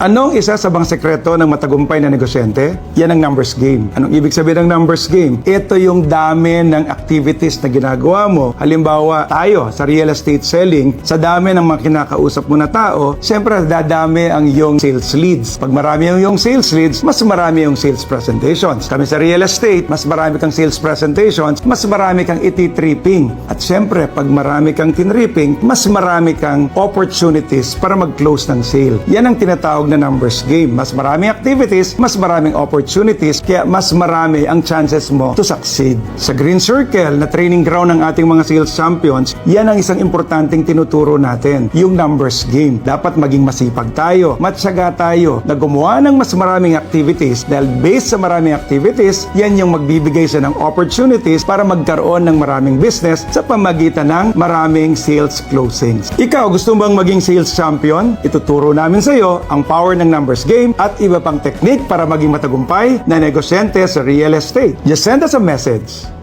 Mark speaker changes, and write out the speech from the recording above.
Speaker 1: Anong isa sa bang sekreto ng matagumpay na negosyante? Yan ang numbers game. Anong ibig sabihin ng numbers game? Ito yung dami ng activities na ginagawa mo. Halimbawa, tayo sa real estate selling, sa dami ng mga kinakausap mo na tao, siyempre dadami ang iyong sales leads. Pag marami yung iyong sales leads, mas marami yung sales presentations. Kami sa real estate, mas marami kang sales presentations, mas marami kang iti-tripping. At siyempre, pag marami kang tinripping, mas marami kang opportunities para mag-close ng sale. Yan ang tinatawag na numbers game. Mas maraming activities, mas maraming opportunities, kaya mas marami ang chances mo to succeed. Sa Green Circle, na training ground ng ating mga sales champions, yan ang isang importanteng tinuturo natin, yung numbers game. Dapat maging masipag tayo, matyaga tayo, na gumawa ng mas maraming activities dahil based sa maraming activities, yan yung magbibigay sa ng opportunities para magkaroon ng maraming business sa pamagitan ng maraming sales closings. Ikaw, gusto bang maging sales champion? Ituturo namin sa iyo ang power ng numbers game at iba pang technique para maging matagumpay na negosyante sa real estate. Just send us a message.